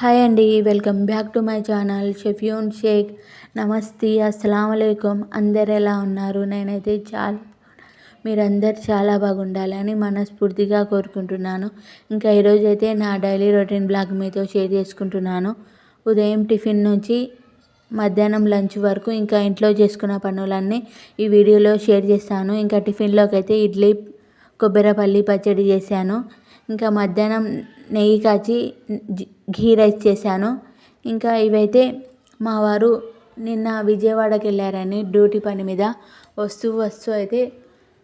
Hi అండి welcome back to my channel Shefyun Shaikh. నమస్తే అస్సలం అయికం అందరు ఎలా ఉన్నారు? నేనైతే చాలా మీరందరు చాలా బాగుండాలని మనస్ఫూర్తిగా కోరుకుంటున్నాను. ఇంకా ఈరోజు అయితే నా డైలీ రొటీన్ బ్లాగ్ మీతో షేర్ చేసుకుంటున్నాను. ఉదయం టిఫిన్ నుంచి మధ్యాహ్నం లంచ్ వరకు ఇంకా ఇంట్లో చేసుకున్న పనులన్నీ ఈ వీడియోలో షేర్ చేస్తాను. ఇంకా టిఫిన్లోకి అయితే ఇడ్లీ కొబ్బరిపల్లి పచ్చడి చేశాను. ఇంకా మధ్యాహ్నం నెయ్యి కాచి ఘీ రైస్ చేశాను. ఇంకా ఇవైతే మా వారు నిన్న విజయవాడకి వెళ్ళారని డ్యూటీ పని మీద. వస్తూ వస్తూ అయితే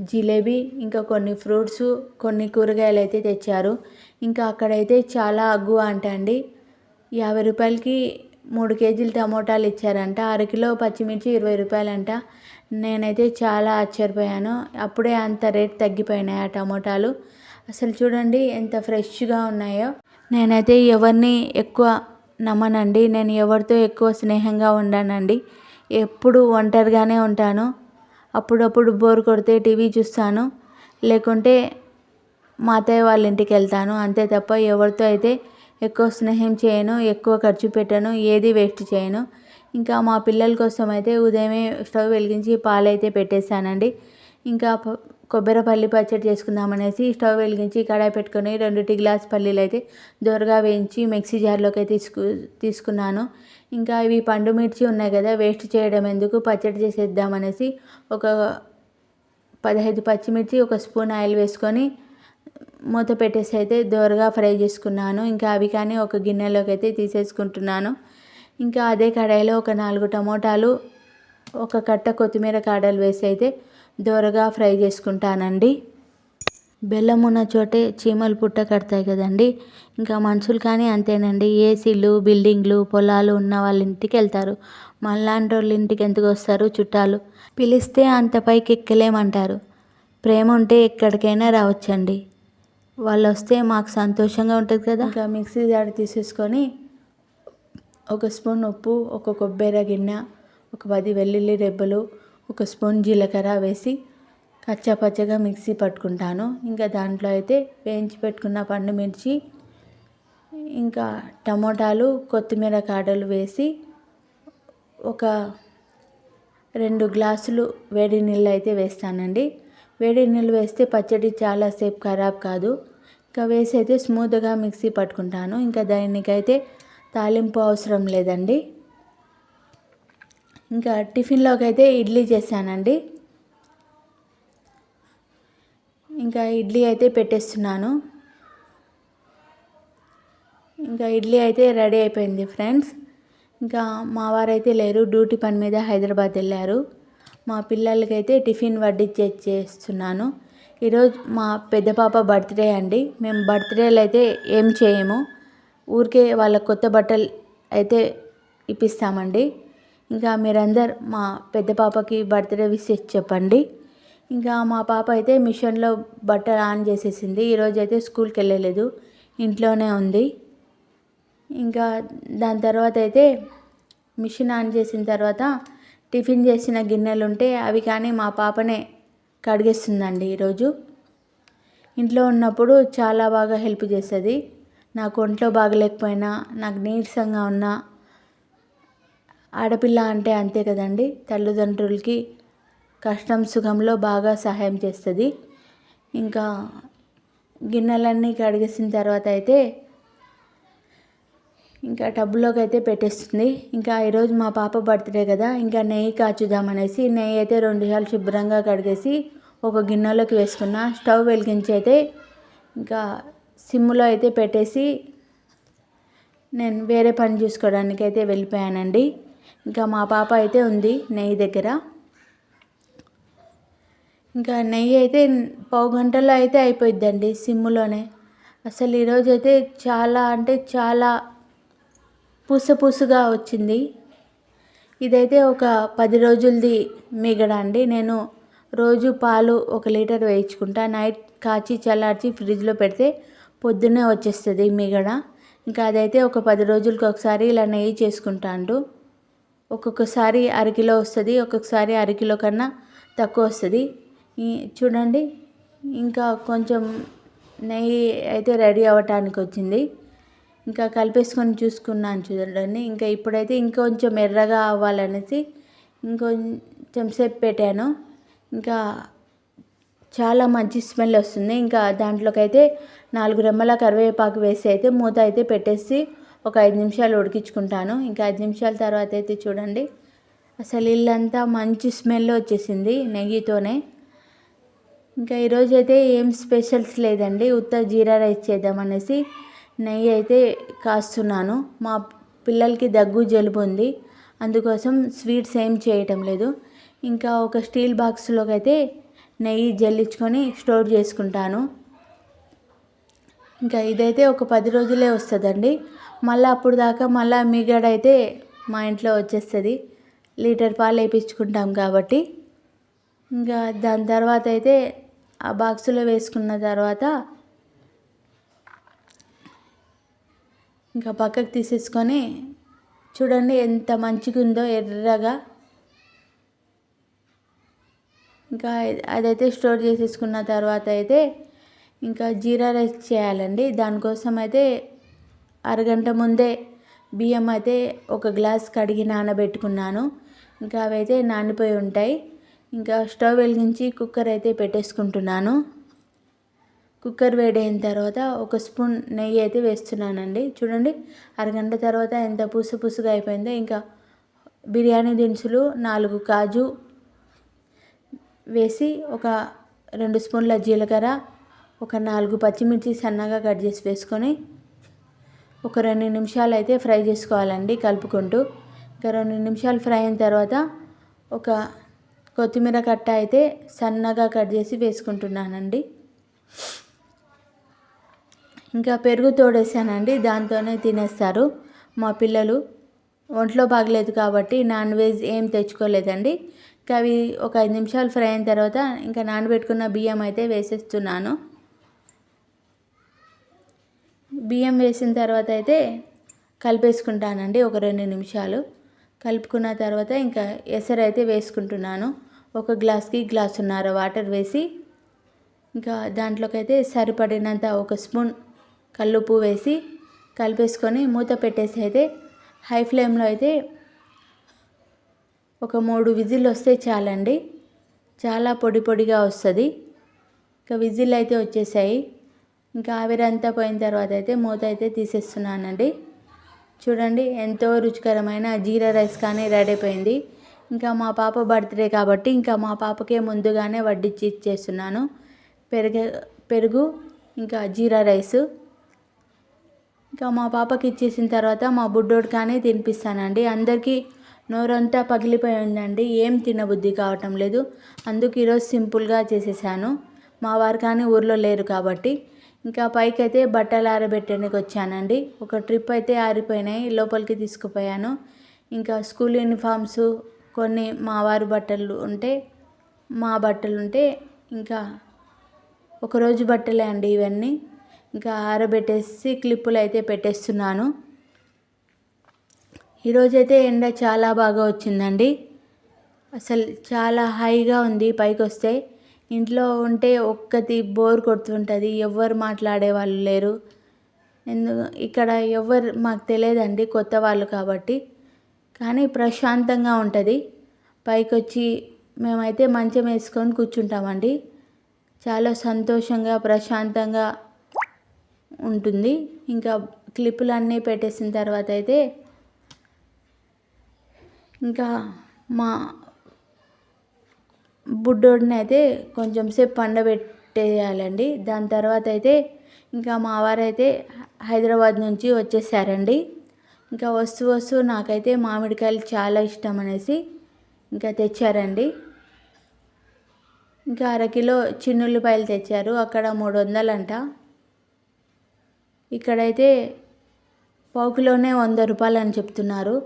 జిలేబీ ఇంకా కొన్ని ఫ్రూట్స్ కొన్ని కూరగాయలు అయితే తెచ్చారు. ఇంకా అక్కడైతే చాలా అగ్గు అంట అండి. యాభై రూపాయలకి మూడు కేజీలు టమోటాలు ఇచ్చారంట. అరకిలో పచ్చిమిర్చి ఇరవై రూపాయలంట. నేనైతే చాలా ఆశ్చర్యపోయాను. అప్పుడే అంత రేట్ తగ్గిపోయినాయి ఆ టమోటాలు. అసలు చూడండి ఎంత ఫ్రెష్గా ఉన్నాయో. నేనైతే ఎవరిని ఎక్కువ నమ్మనండి. నేను ఎవరితో ఎక్కువ స్నేహంగా ఉండనండి. ఎప్పుడు ఒంటరిగానే ఉంటాను. అప్పుడప్పుడు బోర్ కొడితే టీవీ చూస్తాను. లేకుంటే మా అత్తయ్య వాళ్ళ ఇంటికి వెళ్తాను. అంతే తప్ప ఎవరితో అయితే ఎక్కువ స్నేహం చేయను ఎక్కువ ఖర్చు పెట్టను ఏది వేస్ట్ చేయను. ఇంకా మా పిల్లల కోసం అయితే ఉదయమే స్టవ్ వెలిగించి పాలైతే పెట్టేశానండి. ఇంకా కొబ్బరి పల్లి పచ్చడి చేసుకుందామనేసి స్టవ్ వెలిగించి కడాయి పెట్టుకొని రెండుటి గ్లాస్ పల్లీలు అయితే దోరగా వేయించి మిక్సీ జార్లోకి తీసుకు తీసుకున్నాను. ఇంకా ఇవి పండు మిర్చి ఉన్నాయి కదా వేస్ట్ చేయడం ఎందుకు పచ్చడి చేసేద్దామనేసి ఒక పదహైదు పచ్చిమిర్చి ఒక స్పూన్ ఆయిల్ వేసుకొని మూత పెట్టేసి అయితే దోరగా ఫ్రై చేసుకున్నాను. ఇంకా అవి కానీ ఒక గిన్నెలోకి అయితే తీసేసుకుంటున్నాను. ఇంకా అదే కడాయిలో ఒక నాలుగు టమోటాలు ఒక కట్ట కొత్తిమీర కాడలు వేసి అయితే దోరగా ఫ్రై చేసుకుంటానండి. బెల్లం ఉన్న చోటే చీమలు పుట్ట కడతాయి కదండి. ఇంకా మనుషులు కానీ అంతేనండి. ఏసీలు బిల్డింగ్లు పొలాలు ఉన్న వాళ్ళ ఇంటికి వెళ్తారు. మళ్ళాంటి వాళ్ళ ఇంటికి ఎందుకు వస్తారు? చుట్టాలు. పిలిస్తే అంత పైకి ఎక్కలేమంటారు. ప్రేమ ఉంటే ఎక్కడికైనా రావచ్చండి. వాళ్ళు వస్తే మాకు సంతోషంగా ఉంటుంది కదా. ఇంకా మిక్సీ జాడి తీసేసుకొని ఒక స్పూన్ ఉప్పు ఒక కొబ్బరి గిన్నె ఒక పది వెల్లుల్లి రెబ్బలు ఒక స్పూన్ జీలకర్ర వేసి కచ్చాపచ్చగా మిక్సీ పట్టుకుంటాను. ఇంకా దాంట్లో అయితే వేయించి పెట్టుకున్న పండు మిర్చి ఇంకా టమోటాలు కొత్తిమీర కాడలు వేసి ఒక రెండు గ్లాసులు వేడి నీళ్ళు అయితే వేస్తానండి. వేడి నీళ్ళు వేస్తే పచ్చడి చాలాసేపు ఖరాబ్ కాదు. ఇంకా వేసి అయితే స్మూత్గా మిక్సీ పట్టుకుంటాను. ఇంకా దానికైతే తాలింపు అవసరం లేదండి. ఇంకా టిఫిన్లోకి అయితే ఇడ్లీ చేశానండి. ఇంకా ఇడ్లీ అయితే పెట్టేస్తున్నాను. ఇంకా ఇడ్లీ అయితే రెడీ అయిపోయింది ఫ్రెండ్స్. ఇంకా మా వారైతే లేరు డ్యూటీ పని మీద హైదరాబాద్ వెళ్ళారు. మా పిల్లలకైతే టిఫిన్ వడ్డించే చేస్తున్నాను ఈరోజు మా పెద్ద పాప బర్త్డే అండి. మేము బర్త్డేలు అయితే ఏం చేయము. ఊరికే వాళ్ళ కొత్త బట్టలు అయితే ఇప్పిస్తామండి. ఇంకా మీరందరు మా పెద్ద పాపకి బర్త్డే విషెస్ చెప్పండి. ఇంకా మా పాప అయితే మిషన్లో బట్టలు ఆన్ చేసేసింది. ఈరోజు అయితే స్కూల్కి వెళ్ళలేదు. ఇంట్లోనే ఉంది. ఇంకా దాని తర్వాత అయితే మిషన్ ఆన్ చేసిన తర్వాత టిఫిన్ చేసిన గిన్నెలు ఉంటే అవి కానీ మా పాపనే కడిగేస్తుందండి ఈరోజు. ఇంట్లో ఉన్నప్పుడు చాలా బాగా హెల్ప్ చేస్తుంది. నాకు ఒంట్లో బాగలేకపోయినా నాకు నీరసంగా ఉన్నా ఆడపిల్ల అంటే అంతే కదండి. తల్లిదండ్రులకి కష్టం సుఖంలో బాగా సహాయం చేస్తుంది. ఇంకా గిన్నెలన్నీ కడిగేసిన తర్వాత అయితే ఇంకా టబ్బులోకి అయితే పెట్టేస్తుంది. ఇంకా ఈరోజు మా పాప బర్త్డే కదా ఇంకా నెయ్యి కాచుదామనేసి నెయ్యి అయితే రెండు సార్లు శుభ్రంగా కడిగేసి ఒక గిన్నెలోకి వేసుకున్న. స్టవ్ వెలిగించి అయితే ఇంకా సిమ్లో అయితే పెట్టేసి నేను వేరే పని చూసుకోవడానికి అయితే వెళ్ళిపోయానండి. ఇంకా మా పాప అయితే ఉంది నెయ్యి దగ్గర. ఇంకా నెయ్యి అయితే పావు గంటలో అయితే అయిపోయిద్దండి సిమ్లోనే అసలు ఈరోజు అయితే చాలా అంటే చాలా పూస పూసుగా వచ్చింది. ఇదైతే ఒక పది రోజులది మిగడ అండి. నేను రోజు పాలు ఒక లీటర్ వేయించుకుంటా. నైట్ కాచి చల్లార్చి ఫ్రిడ్జ్లో పెడితే పొద్దున్నే వచ్చేస్తుంది మిగడ. ఇంకా అదైతే ఒక పది రోజులకి ఒకసారి ఇలా నెయ్యి చేసుకుంటాండు. ఒక్కొక్కసారి అరకిలో వస్తుంది ఒక్కొక్కసారి అరకిలో కన్నా తక్కువ వస్తుంది. చూడండి ఇంకా కొంచెం నెయ్యి అయితే రెడీ అవ్వటానికి వచ్చింది. ఇంకా కలిపేసుకొని చూసుకున్నాను చూడండి ఇంకా ఇప్పుడైతే ఇంకొంచెం ఎర్రగా అవ్వాలనేసి ఇంకొంచెం సేపు పెట్టాను. ఇంకా చాలా మంచి స్మెల్ వస్తుంది. ఇంకా దాంట్లోకి అయితే నాలుగు రెమ్మల కరివేపాకు వేసి అయితే మూత అయితే పెట్టేసి ఒక ఐదు నిమిషాలు ఉడికించుకుంటాను. ఇంకా ఐదు నిమిషాల తర్వాత అయితే చూడండి. అసలు ఇల్లంతా మంచి స్మెల్ వచ్చేసింది నెయ్యితోనే. ఇంకా ఈరోజు అయితే ఏం స్పెషల్స్ లేదండి. ఉత్త జీరా రైస్ చేద్దామనేసి నెయ్యి అయితే కాస్తున్నాను. మా పిల్లలకి దగ్గు జలుబు ఉంది. అందుకోసం స్వీట్స్ ఏం చేయటం లేదు. ఇంకా ఒక స్టీల్ బాక్స్లోకి అయితే నెయ్యి జల్లించుకొని స్టోర్ చేసుకుంటాను. ఇంకా ఇదైతే ఒక పది రోజులే వస్తుందండి. మళ్ళీ అప్పుడు దాకా మళ్ళీ మిగడైతే మా ఇంట్లో వచ్చేస్తుంది. లీటర్ పాలు వేయించుకుంటాం కాబట్టి. ఇంకా దాని తర్వాత అయితే ఆ బాక్సులో వేసుకున్న తర్వాత ఇంకా పక్కకు తీసేసుకొని చూడండి ఎంత మంచిగా ఉందో ఎర్రగా. ఇంకా అదైతే స్టోర్ చేసేసుకున్న తర్వాత అయితే ఇంకా జీరా రైస్ చేయాలండి. దానికోసం అయితే అరగంట ముందే బియ్యం అయితే ఒక గ్లాస్ కడిగి నానబెట్టుకున్నాను. ఇంకా అవైతే నానిపోయి ఉంటాయి. ఇంకా స్టవ్ వెలిగించి కుక్కర్ అయితే పెట్టేసుకుంటున్నాను. కుక్కర్ వేడైన తర్వాత ఒక స్పూన్ నెయ్యి అయితే వేస్తున్నానండి. చూడండి అరగంట తర్వాత ఎంత పుసు పుసుగా అయిపోయిందో. ఇంకా బిర్యానీ దినుసులు నాలుగు కాజు వేసి ఒక రెండు స్పూన్ల జీలకర్ర ఒక నాలుగు పచ్చిమిర్చి సన్నగా కట్ చేసి వేసుకొని ఒక రెండు నిమిషాలు అయితే ఫ్రై చేసుకోవాలండి కలుపుకుంటూ. ఇంకా రెండు నిమిషాలు ఫ్రై అయిన తర్వాత ఒక కొత్తిమీర కట్ట అయితే సన్నగా కట్ చేసి వేసుకుంటున్నానండి. ఇంకా పెరుగు తోడేసానండి దాంతోనే తినేస్తారు. మా పిల్లలు ఒంట్లో బాగలేదు కాబట్టి నాన్ వెజ్ ఏం తెచ్చుకోలేదండి. ఇంకా అవి ఒక ఐదు నిమిషాలు ఫ్రై అయిన తర్వాత ఇంకా నానబెట్టుకున్న బియ్యం అయితే వేసేస్తున్నాను. బియ్యం వేసిన తర్వాత అయితే కలిపేసుకుంటానండి ఒక రెండు నిమిషాలు. కలుపుకున్న తర్వాత ఇంకా ఎసరు అయితే వేసుకుంటున్నాను. ఒక గ్లాస్కి గ్లాసున్నర వాటర్ వేసి ఇంకా దాంట్లోకైతే సరిపడినంత ఒక స్పూన్ కల్లుప్పు వేసి కలిపేసుకొని మూత పెట్టేసి అయితే హై ఫ్లేమ్లో అయితే ఒక మూడు విజిల్ వస్తే చాలండి. చాలా పొడి పొడిగా వస్తుంది. ఇంకా విజిల్ అయితే వచ్చేసాయి. ఇంకా ఆవిరంతా పోయిన తర్వాత అయితే మూత అయితే తీసేస్తున్నానండి. చూడండి ఎంతో రుచికరమైన జీరా రైస్ కానీ రెడీ అయిపోయింది. ఇంకా మా పాప బర్త్డే కాబట్టి ఇంకా మా పాపకే ముందుగానే వడ్డించి ఇచ్చేస్తున్నాను. పెరుగు పెరుగు ఇంకా జీరా రైస్. ఇంకా మా పాపకి ఇచ్చేసిన తర్వాత మా బుడ్డోడు కానీ తినిపిస్తానండి. అందరికీ నోరంతా పగిలిపోయి ఉందండి ఏం తినబుద్ధి కావటం లేదు. అందుకు ఈరోజు సింపుల్గా చేసేసాను. మా వారు కానీ ఊర్లో లేరు కాబట్టి ఇంకా పైకి అయితే బట్టలు ఆరబెట్టడానికి వచ్చానండి. ఒక ట్రిప్ అయితే ఆరిపోయినాయి లోపలికి తీసుకుపోయాను. ఇంకా స్కూల్ యూనిఫామ్స్ కొన్ని మా వారి బట్టలు ఉంటే మా బట్టలు ఉంటే ఇంకా ఒకరోజు బట్టలే అండి ఇవన్నీ. ఇంకా ఆరబెట్టేసి క్లిప్పులు అయితే పెట్టేస్తున్నాను. ఈరోజైతే ఎండ చాలా బాగా వచ్చిందండి. అసలు చాలా హైగా ఉంది పైకి వస్తే ఇంట్లో ఉంటే ఒక్కటి బోర్ కొడుతుంటుంది ఎవ్వరు మాట్లాడే వాళ్ళు లేరు. ఎందు ఇక్కడ ఎవరు మాకు తెలియదండి కొత్త వాళ్ళు కాబట్టి. కానీ ప్రశాంతంగా ఉంటుంది. పైకి వచ్చి మేమైతే మంచం వేసుకొని కూర్చుంటామండి. చాలా సంతోషంగా ప్రశాంతంగా ఉంటుంది. ఇంకా క్లిప్పులు అన్నీ పెట్టేసిన తర్వాత అయితే ఇంకా మా బుడ్డోడిని అయితే కొంచెం సేపు పండబెట్టేయాలండి. దాని తర్వాత అయితే ఇంకా మా వారైతే హైదరాబాద్ నుంచి వచ్చేసారండి. ఇంకా వస్తూ వస్తూ నాకైతే మామిడికాయలు చాలా ఇష్టం అనేసి ఇంకా తెచ్చారండి. ఇంకా అరకిలో చిన్నుల్లిపాయలు తెచ్చారు. అక్కడ మూడు వందలంట ఇక్కడైతే పావుకిలోనే వంద రూపాయలు అని చెప్తున్నారు.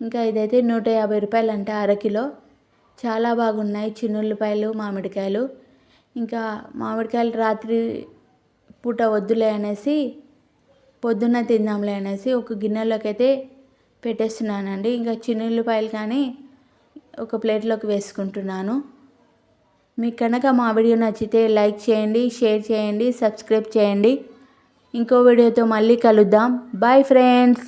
ఇంకా ఇదైతే నూట యాభై రూపాయలంట అరకిలో చాలా బాగున్నాయి చిన్నుల్లిపాయలు మామిడికాయలు. ఇంకా మామిడికాయలు రాత్రి పూట వద్దులే అనేసి పొద్దున్న తిందాంలే అనేసి ఒక గిన్నెలోకి అయితే పెట్టేస్తున్నానండి. ఇంకా చిన్నుల్లిపాయలు కానీ ఒక ప్లేట్లోకి వేసుకుంటున్నాను. మీకు కనుక మా వీడియో నచ్చితే లైక్ చేయండి షేర్ చేయండి సబ్స్క్రైబ్ చేయండి. ఇంకో వీడియోతో మళ్ళీ కలుద్దాం. Bye friends!